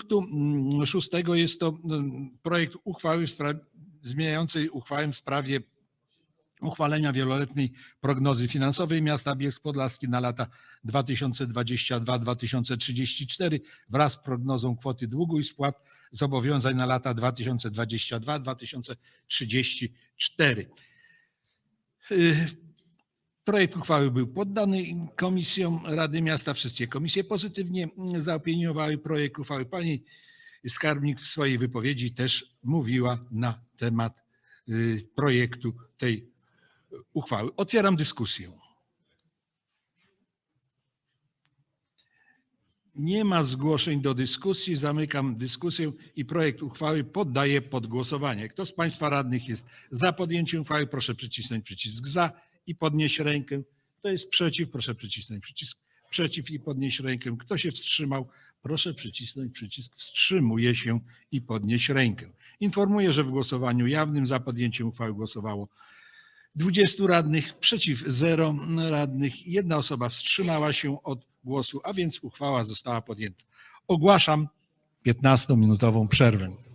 punktu mm, szóstego jest to mm, projekt uchwały zmieniającej uchwałę w sprawie uchwalenia wieloletniej prognozy finansowej miasta Bielsk Podlaski na lata 2022-2034 wraz z prognozą kwoty długu i spłat zobowiązań na lata 2022-2034. Projekt uchwały był poddany komisjom Rady Miasta. Wszystkie komisje pozytywnie zaopiniowały projekt uchwały. Pani skarbnik w swojej wypowiedzi też mówiła na temat y, projektu tej uchwały. Otwieram dyskusję. Nie ma zgłoszeń do dyskusji. Zamykam dyskusję i projekt uchwały poddaję pod głosowanie. Kto z Państwa radnych jest za podjęciem uchwały, proszę przycisnąć przycisk za i podnieść rękę. Kto jest przeciw, proszę przycisnąć przycisk przeciw i podnieść rękę. Kto się wstrzymał, proszę przycisnąć przycisk wstrzymuje się i podnieść rękę. Informuję, że w głosowaniu jawnym za podjęciem uchwały głosowało 20 radnych, przeciw 0 radnych. Jedna osoba wstrzymała się od głosu, a więc uchwała została podjęta. Ogłaszam 15-minutową przerwę.